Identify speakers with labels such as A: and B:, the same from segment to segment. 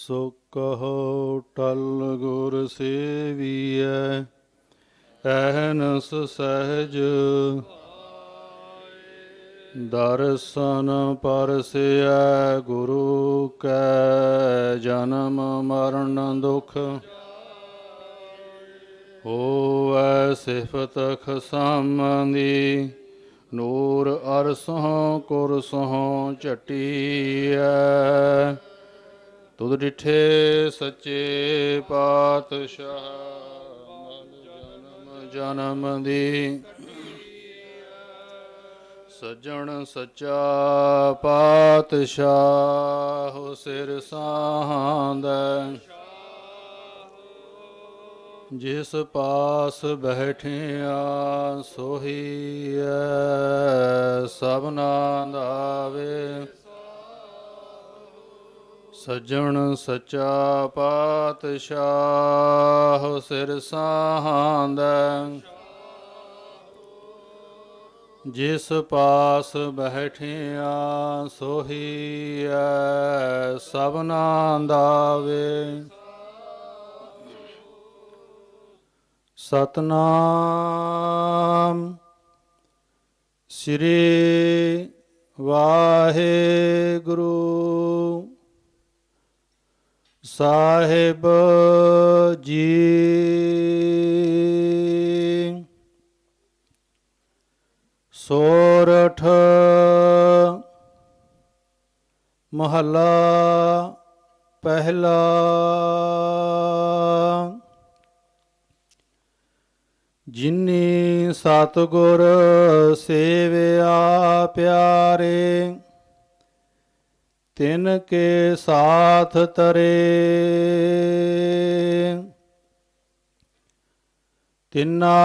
A: ਸੋ ਕਹੋ ਟਲ ਗੁਰ ਸੇਵੀਐ, ਐਹਨਸ ਸਹਿਜ ਦਰਸ਼ਨ ਪਰਸਿਐ, ਗੁਰੂ ਕੈ ਜਨਮ ਮਰਨ ਦੁਖ। ਹੋਵੈ ਸਿਫਤ ਖਸਮਦੀ ਨੂਰ ਅਰਸੋਂ ਕੁਰਸੋਂ ਝਟੀਐ। ਤੁਧ ਡਿਠੇ ਸੱਚੇ ਪਾਤਸ਼ਾਹ, ਮਨ ਜਨਮ ਜਨਮ ਦੀ। ਸੱਜਣ ਸੱਚਾ ਪਾਤਸ਼ਾਹ, ਸਿਰ ਸਾਹਾਂਦਾ। ਜਿਸ ਪਾਸ ਬੈਠਿਆ, ਸੋਹੀ ਐ ਦਾ ਵੇ। ਸੱਜਣ ਸੱਚਾ ਪਾਤਸ਼ਾਹ ਸਿਰ ਸਾਹਾਂਦਾ। ਜਿਸ ਪਾਸ ਬੈਠਿਆ ਸੋਹੀ ਐ ਸਭਨਾ ਦਾਵੇ ਸਤਨਾਮ ਸ੍ਰੀ ਵਾਹਿਗੁਰੂ। ਸਾਹਿਬ ਜੀ। ਸੋਰਠ ਮਹੱਲਾ ਪਹਿਲਾ। ਜਿਨੀ ਸਤਗੁਰ ਸੇਵਿਆ ਪਿਆਰੇ। ਤਿਨ ਕੇ ਸਾਥ ਤਰੇ। ਤਿਨਾ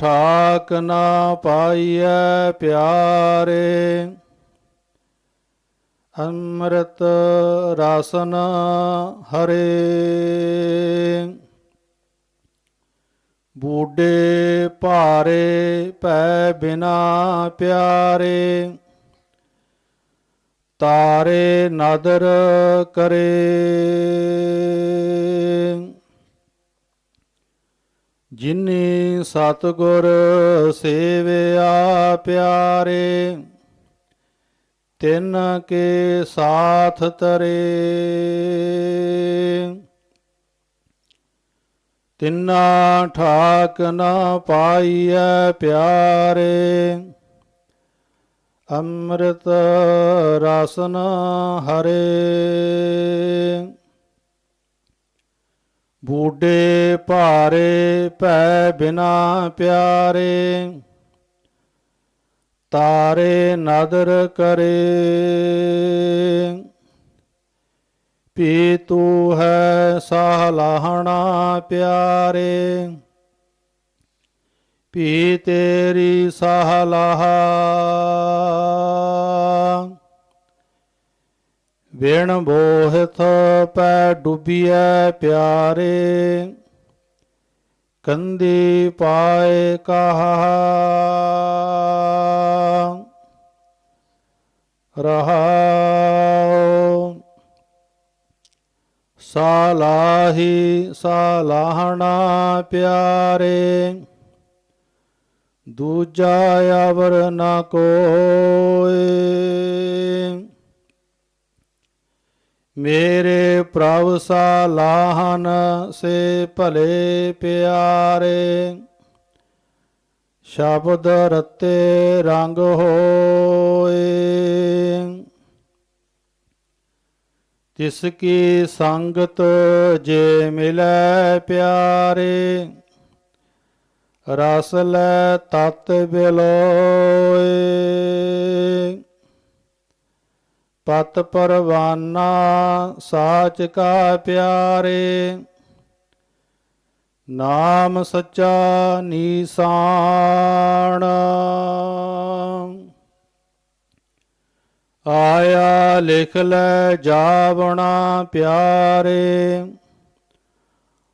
A: ਠਾਕ ਨਾ ਪਾਈਐ ਪਿਆਰੇ। ਅੰਮ੍ਰਿਤ ਰਾਸ਼ਨ ਹਰੇ। ਬੂਡੇ ਭਾਰੇ ਪੈ ਬਿਨਾ ਪਿਆਰੇ। ਤਾਰੇ ਨਦਰ ਕਰੇ। ਜਿਨੀ ਸਤਗੁਰ ਸੇਵਿਆ ਪਿਆਰੇ, ਤਿੰਨ ਕੇ ਸਾਥ ਤਰੇ। ਤਿੰਨਾ ਠਾਕ ਨਾ ਪਾਈਐ ਪਿਆਰੇ ਅੰਮ੍ਰਿਤ ਰਸਨ ਹਰੇ। ਬੂਡੇ ਭਾਰੇ ਪੈ ਬਿਨਾ ਪਿਆਰੇ। ਤਾਰੇ ਨਦਰ ਕਰੇ। ਪੀ ਤੂ ਹੈ ਸਾਲਾਹਣਾ ਪਿਆਰੇ। ਪੀ ਤੇਰੀ ਸਾਲਾਹਾ ਵਿਣ ਬੋਹਿਥ ਪੈ ਡੁੱਬੀਐ ਪਿਆਰੇ, ਕੰਦੀ ਪਾਏ ਕਹਾ। ਰਹਾਉ ਸਾਲਾਹੀ ਸਾਲਾਹਣਾ ਪਿਆਰੇ। ਦੂਜਾ ਅਵਰ ਨਾ ਕੋਏ। ਮੇਰੇ ਪ੍ਰਭ ਸਾਲਾਹਨ ਸੇ ਭਲੇ ਪਿਆਰੇ, ਸ਼ਬਦ ਰਤੇ ਰੰਗ ਹੋਏ। ਤਿਸ ਕੀ ਸੰਗਤ ਜੇ ਮਿਲੈ ਪਿਆਰੇ ਰਸ ਲੈ ਤਤ ਬਿਲੋਏ। ਪਤ ਪਰਵਾਨਾ ਸਾਚ ਕਾ ਪਿਆਰੇ। ਨਾਮ ਸੱਚਾ ਨੀਸਾਨ। ਆਇਆ ਲਿਖ ਲੈ ਜਾਵਣਾ ਪਿਆਰੇ।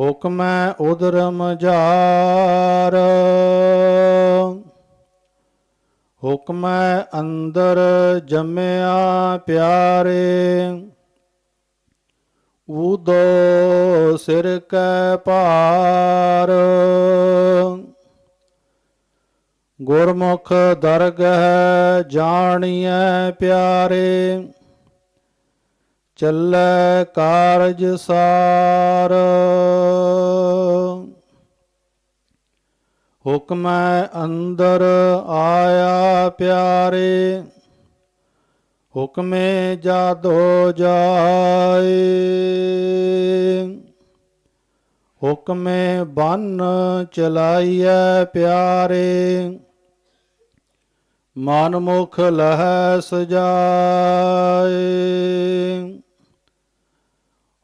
A: ਹੁਕਮੈ ਉਦਰਮ ਜਾਰ। ਹੁਕਮੈ ਅੰਦਰ ਜੰਮਿਆ ਪਿਆਰੇ। ਉਦੋ ਸਿਰ ਕੈ ਭਾਰ। ਗੁਰਮੁਖ ਦਰਗਹ ਜਾਣੀਐ ਪਿਆਰੇ। ਚੱਲੈ ਕਾਰਜ ਸਾਰ। ਹੁਕਮੈ ਅੰਦਰ ਆਇਆ ਪਿਆਰੇ, ਹੁਕਮੇ ਜਾਦੋ ਜਾਏ। ਹੁਕਮੇ ਬੰਨ ਚਲਾਈਐ ਪਿਆਰੇ, ਮਨ ਮੁਖ ਲਹੈ ਸਜਾਏ।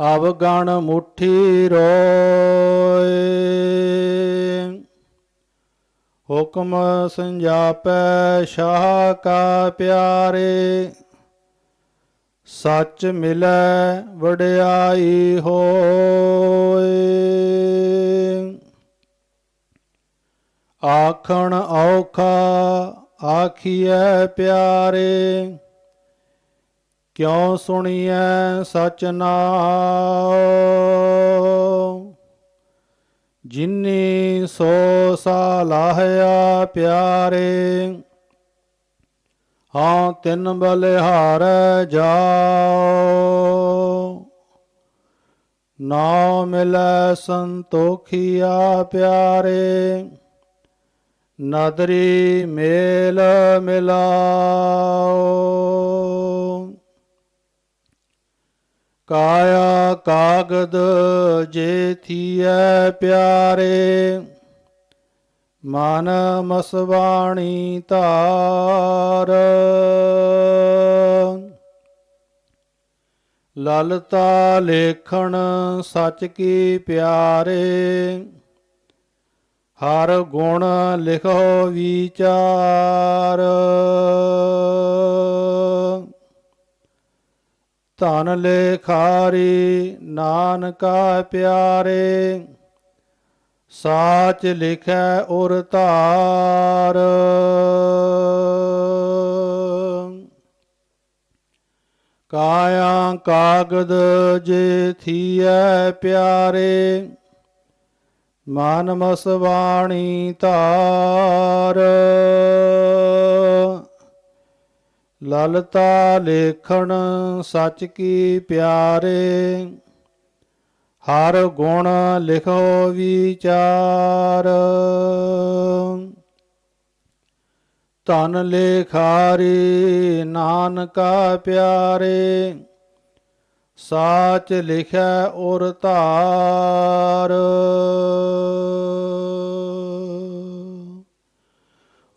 A: ਅਬ ਗਣ ਮੁਠੀ ਰੋਏ। ਹੁਕਮ ਸੰਜਾਪੈ ਸ਼ਾਹ ਕਾ ਪਿਆਰੇ। ਸੱਚ ਮਿਲੈ ਵਡਿਆਈ ਹੋਏ। ਆਖਣ ਔਖਾ ਆਖੀਐ ਪਿਆਰੇ। ਕਿਉ ਸੁਣੀਐ ਸਚ ਨਾਮ ਜਿਨੀ ਸੋ ਸਾਲਾਹਿਆ ਪਿਆਰੇ, ਹਾਂ ਤਿੰਨ ਬਲਿਹਾਰ ਜਾਓ ਨਾਉ ਮਿਲੈ ਸੰਤੋਖੀਆ ਪਿਆਰੇ, ਨਦਰੀ ਮੇਲ ਮਿਲਾਓ ਕਾਇਆ ਕਾਗਦ ਜੇ ਥੀਐ ਪਿਆਰੇ, ਮਨ ਮਸਵਾਣੀ ਧਾਰ। ਲਲਤਾ ਲੇਖਣ ਸਚ ਕੀ ਪਿਆਰੇ, ਹਰ ਗੁਣ ਲਿਖੋ ਵਿਚਾਰ। ਧਨ ਲੇਖਾਰੀ ਨਾਨਕਾ ਪਿਆਰੇ, ਸਾਚ ਲਿਖੈ ਉਰ ਧਾਰ। ਕਾਇਆ ਕਾਗਦ ਜੇ ਥੀਐ ਪਿਆਰੇ, ਮਨ ਮਸਵਾਣੀ ਧਾਰ। ਲਲਤਾ ਲੇਖਣ ਸਚ ਕੀ ਪਿਆਰੇ, ਹਰ ਗੁਣ ਲਿਖੋ ਵਿਚਾਰ। ਧਨ ਲੇਖਾਰੀ ਨਾਨਕਾ ਪਿਆਰੇ, ਸਾਚ ਲਿਖੈ ਉਰ ਧਾਰ।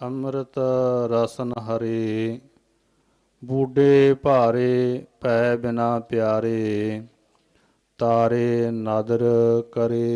A: ਅੰਮ੍ਰਿਤ ਰਸਨ ਹਰੇ ਬੂਡੇ ਭਾਰੇ ਪੈ ਬਿਨਾ ਪਿਆਰੇ ਤਾਰੇ ਨਾਦਰ ਕਰੇ।